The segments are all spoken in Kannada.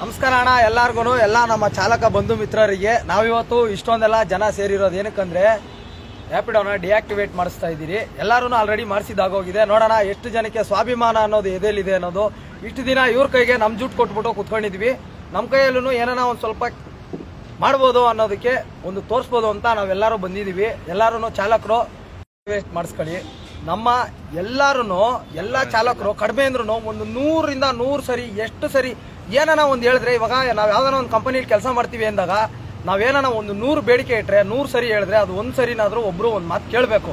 ನಮಸ್ಕಾರ ಅಣ್ಣ ಎಲ್ಲಾರ್ಗು ಎಲ್ಲ ನಮ್ಮ ಚಾಲಕ ಬಂಧು ಮಿತ್ರರಿಗೆ ನಾವಿವತ್ತು ಇಷ್ಟೊಂದೆಲ್ಲ ಜನ ಸೇರಿರೋದು ಏನಕ್ಕಂದ್ರೆ ರ್ಯಾಪಿಡೋನ ಡಿಆಕ್ಟಿವೇಟ್ ಮಾಡಿಸ್ತಾ ಇದ್ದೀರಿ. ಎಲ್ಲರೂ ಆಲ್ರೆಡಿ ಮಾಡಿಸಿದಾಗೋಗಿದೆ ನೋಡೋಣ ಎಷ್ಟು ಜನಕ್ಕೆ ಸ್ವಾಭಿಮಾನ ಅನ್ನೋದು ಎದೆಲಿದೆ ಅನ್ನೋದು. ಇಷ್ಟು ದಿನ ಇವ್ರ ಕೈಗೆ ನಮ್ಮ ಜುಟ್ಟು ಕೊಟ್ಬಿಟ್ಟು ಕುತ್ಕೊಂಡಿದ್ವಿ. ನಮ್ಮ ಕೈಯಲ್ಲೂ ಏನಾನ ಒಂದು ಸ್ವಲ್ಪ ಮಾಡ್ಬೋದು ಅನ್ನೋದಕ್ಕೆ ಒಂದು ತೋರಿಸ್ಬೋದು ಅಂತ ನಾವೆಲ್ಲರೂ ಬಂದಿದ್ದೀವಿ. ಎಲ್ಲರೂ ಚಾಲಕರು ವೇಸ್ಟ್ ಮಾಡಿಸ್ಕೊಳ್ಳಿ. ನಮ್ಮ ಎಲ್ಲರೂ ಎಲ್ಲ ಚಾಲಕರು ಕಡಿಮೆ ಅಂದ್ರೂ ಒಂದು ನೂರಿಂದ ನೂರು ಸರಿ, ಎಷ್ಟು ಸರಿ ಏನಾನ ಒಂದು ಹೇಳಿದ್ರೆ ಇವಾಗ ನಾವು ಯಾವ್ದಾನ ಒಂದು ಕಂಪನಿಲಿ ಕೆಲಸ ಮಾಡ್ತೀವಿ ಅಂದಾಗ ನಾವೇನಾನ ಒಂದು ನೂರು ಬೇಡಿಕೆ ಇಟ್ಟರೆ ನೂರು ಸರಿ ಹೇಳಿದ್ರೆ ಅದು ಒಂದು ಸರಿನಾದರೂ ಒಬ್ಬರು ಒಂದು ಮಾತು ಕೇಳಬೇಕು.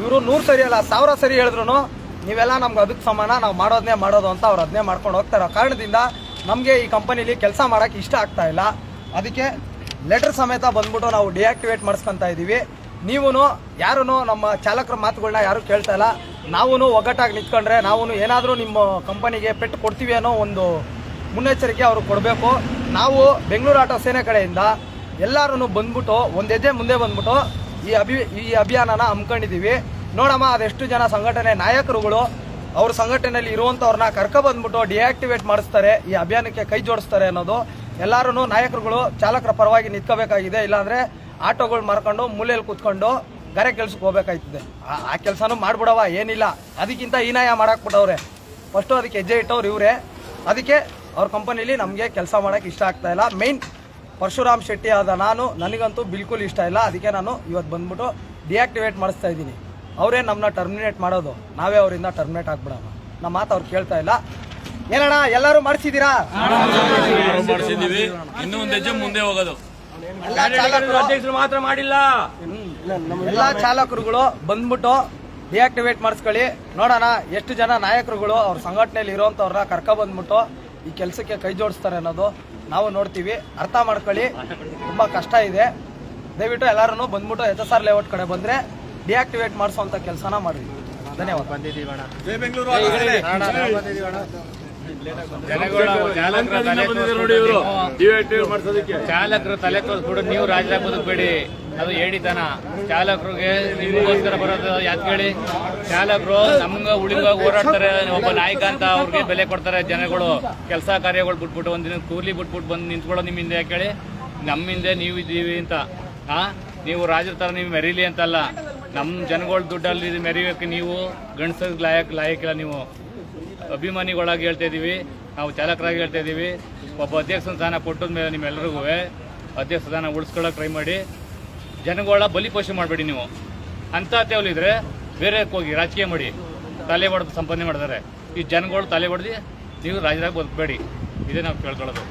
ಇವರು ನೂರು ಸರಿ ಅಲ್ಲ, ಸಾವಿರ ಸರಿ ಹೇಳಿದ್ರು ನೀವೆಲ್ಲ ನಮ್ಗೆ ಅದಕ್ಕೆ ಸಮಾನ, ನಾವು ಮಾಡೋದನ್ನೇ ಮಾಡೋದು ಅಂತ ಅವ್ರು ಅದನ್ನೇ ಮಾಡ್ಕೊಂಡು ಹೋಗ್ತಾರೆ ಕಾರಣದಿಂದ ನಮಗೆ ಈ ಕಂಪನಿಲಿ ಕೆಲಸ ಮಾಡೋಕ್ಕೆ ಇಷ್ಟ ಆಗ್ತಾ ಇಲ್ಲ. ಅದಕ್ಕೆ ಲೆಟರ್ ಸಮೇತ ಬಂದ್ಬಿಟ್ಟು ನಾವು ಡಿಆಕ್ಟಿವೇಟ್ ಮಾಡಿಸ್ಕೊಂತ ಇದ್ದೀವಿ ನೀವು ಯಾರೂ ನಮ್ಮ ಚಾಲಕರ ಮಾತುಗಳನ್ನ ಯಾರು ಕೇಳ್ತಾ ಇಲ್ಲ. ನಾವು ಒಗ್ಗಟ್ಟಾಗಿ ನಿಂತ್ಕೊಂಡ್ರೆ ನಾವು ಏನಾದರೂ ನಿಮ್ಮ ಕಂಪನಿಗೆ ಪೆಟ್ಟು ಕೊಡ್ತೀವಿ ಅನ್ನೋ ಒಂದು ಮುನ್ನೆಚ್ಚರಿಕೆ ಅವರು ಕೊಡಬೇಕು. ನಾವು ಬೆಂಗಳೂರು ಆಟೋ ಸೇನೆ ಕಡೆಯಿಂದ ಎಲ್ಲರೂ ಬಂದ್ಬಿಟ್ಟು ಒಂದು ಹೆಜ್ಜೆ ಮುಂದೆ ಬಂದ್ಬಿಟ್ಟು ಈ ಅಭಿ, ಈ ಅಭಿಯಾನನ ಹಮ್ಮಿಕೊಂಡಿದ್ದೀವಿ ನೋಡಮ್ಮ, ಅದೆಷ್ಟು ಜನ ಸಂಘಟನೆ ನಾಯಕರುಗಳು ಅವ್ರ ಸಂಘಟನೆಯಲ್ಲಿ ಇರುವಂಥವ್ರನ್ನ ಕರ್ಕ ಡಿಆಕ್ಟಿವೇಟ್ ಮಾಡಿಸ್ತಾರೆ, ಈ ಅಭಿಯಾನಕ್ಕೆ ಕೈ ಜೋಡಿಸ್ತಾರೆ ಅನ್ನೋದು. ಎಲ್ಲರೂ ನಾಯಕರುಗಳು ಚಾಲಕರ ಪರವಾಗಿ ನಿಂತ್ಕೋಬೇಕಾಗಿದೆ, ಇಲ್ಲಾಂದ್ರೆ ಆಟೋಗಳು ಮಾರ್ಕೊಂಡು ಮೂಲೆಯಲ್ಲಿ ಕೂತ್ಕೊಂಡು ಗರೆ ಕೆಲ್ಸಕ್ಕೆ ಹೋಗ್ಬೇಕಾಯ್ತದೆ. ಆ- ಕೆಲಸನೂ ಮಾಡ್ಬಿಡವ ಏನಿಲ್ಲ. ಅದಕ್ಕಿಂತ ಹೀನಾಯ ಮಾಡಾಕ್ಬಿಟ್ಟವ್ರೆ ಫಸ್ಟು ಅದಕ್ಕೆ ಹೆಜ್ಜೆ ಇಟ್ಟವ್ರು ಇವರೇ. ಅದಕ್ಕೆ ಅವ್ರ ಕಂಪನಿಲಿ ನಮಗೆ ಕೆಲಸ ಮಾಡೋಕ್ಕೆ ಇಷ್ಟ ಆಗ್ತಾ ಇಲ್ಲ. ಮೇನ್ ಪರಶುರಾಮ್ ಶೆಟ್ಟಿ ಆದ ನಾನು, ನನಗಂತೂ ಬಿಲ್ಕುಲ್ ಇಷ್ಟ ಇಲ್ಲ. ಅದಕ್ಕೆ ನಾನು ಇವತ್ತು ಬಂದ್ಬಿಟ್ಟು ಡಿಆಕ್ಟಿವೇಟ್ ಮಾಡಿಸ್ತಾ ಇದ್ದೀನಿ. ಅವರೇ ನಮ್ಮನ್ನ ಟರ್ಮಿನೇಟ್ ಮಾಡೋದು. ನಾವೇ ಅವರಿಂದ ಟರ್ಮಿನೇಟ್ ಆಗ್ಬಿಡೋಣ. ನಮ್ಮ ಮಾತು ಅವ್ರು ಕೇಳ್ತಾ ಇಲ್ಲ. ಏನಣ್ಣ ಎಲ್ಲರೂ ಮಾಡಿಸಿದೀರಾ ಮಾಡಿಸಿದೀವಿ ಇನ್ನೂ ಒಂದ್ ಹೆಜ್ಜೆ ಮುಂದೆ ಹೋಗೋದು. ಎಲ್ಲ ಅಧ್ಯಕ್ಷರು ಮಾತ್ರ ಮಾಡಿಲ್ಲ. ಎಲ್ಲ ಚಾಲಕರುಗಳು ಬಂದ್ಬಿಟ್ಟು ಡಿಆಕ್ಟಿವೇಟ್ ಮಾಡಿಸ್ಕೊಳ್ಳಿ. ನೋಡೋಣ ಎಷ್ಟು ಜನ ನಾಯಕರುಗಳು ಅವ್ರ ಸಂಘಟನೆಯಲ್ಲಿ ಇರೋಂಥವ್ರನ್ನ ಕರ್ಕ ಬಂದ್ಬಿಟ್ಟು ಈ ಕೆಲಸಕ್ಕೆ ಕೈ ಜೋಡಿಸ್ತಾರೆ ಅನ್ನೋದು ನಾವು ನೋಡ್ತೀವಿ. ಅರ್ಥ ಮಾಡ್ಕೊಳ್ಳಿ. ತುಂಬಾ ಕಷ್ಟ ಇದೆ. ದಯವಿಟ್ಟು ಎಲ್ಲರೂ ಬಂದ್ಬಿಟ್ಟು ಎಚ್ ಎಸ್ ಆರ್ ಲೇಔಟ್ ಕಡೆ ಬಂದ್ರೆ ಡಿಆಕ್ಟಿವೇಟ್ ಮಾಡಿಸುವಂತ ಕೆಲಸನ ಮಾಡಿದ್ವಿ ಧನ್ಯವಾದ. ಚಾಲಕರು ತಲೆ ತೋರಿಸ್ಬಿಟ್ಟು ನೀವು ರಾಜರಾಗ ಬದುಕಬೇಡಿ ಅದು ಹೇಳಿತನ ಚಾಲಕರಿಗೆ ನಿಮಗೋಸ್ಕರ ಬರೋದು ಯಾಕೆ ಹೇಳಿ ಚಾಲಕರು ನಮ್ಗ ಉಳಿಗಾಗಿ ಹೋರಾಡ್ತಾರೆ. ಒಬ್ಬ ನಾಯಕ ಅಂತ ಅವ್ರಿಗೆ ಬೆಲೆ ಕೊಡ್ತಾರೆ ಜನಗಳು. ಕೆಲಸ ಕಾರ್ಯಗಳು ಬಿಟ್ಬಿಟ್ಟು ಒಂದಿನ ಕೂಲಿ ಬಿಟ್ಬಿಟ್ಟು ಬಂದು ನಿಂತ್ಕೊಳ್ಳೋ ನಿಮ್ಮ ಹಿಂದೆ ಯಾಕೆ ಹೇಳಿ? ನಮ್ಮ ಹಿಂದೆ ನೀವು ಇದ್ದೀವಿ ಅಂತ. ಆ? ನೀವು ರಾಜರ ಥರ ನೀವು ಮೆರೀಲಿ ಅಂತಲ್ಲ. ನಮ್ಮ ಜನಗಳ ದುಡ್ಡಲ್ಲಿ ಮೆರೀಬೇಕು ನೀವು. ಗಂಡಸ ಲಾಯಕ್ ಲಾಯಕ್ಕಿಲ್ಲ ನೀವು. ಅಭಿಮಾನಿಗಳಾಗಿ ಹೇಳ್ತಾ ಇದ್ದೀವಿ ನಾವು ಚಾಲಕರಾಗಿ ಹೇಳ್ತಾ ಇದ್ದೀವಿ ಒಬ್ಬ ಅಧ್ಯಕ್ಷನ ಸ್ಥಾನ ಕೊಟ್ಟದ ಮೇಲೆ ನಿಮ್ಮೆಲ್ಲರಿಗೂ ಅಧ್ಯಕ್ಷ ಸ್ಥಾನ ಉಳಿಸ್ಕೊಳ್ಳೋಕೆ ಟ್ರೈ ಮಾಡಿ. ಜನಗಳ ಬಲಿಪೋಷಣೆ ಮಾಡಬೇಡಿ ನೀವು. ಅಂಥ ತೇವಲಿದ್ರೆ ಬೇರೆ ಹೋಗಿ ರಾಜಕೀಯ ಮಾಡಿ. ತಲೆ ಹೊಡೆದು ಸಂಪಾದನೆ ಮಾಡ್ತಾರೆ. ಈ ಜನಗಳು ತಲೆ ಹೊಡೆದು ನೀವು ರಾಜರಾಗಿ ಬದುಕಬೇಡಿ. ಇದೇ ನಾವು ಕೇಳ್ಕೊಳ್ಳೋದು.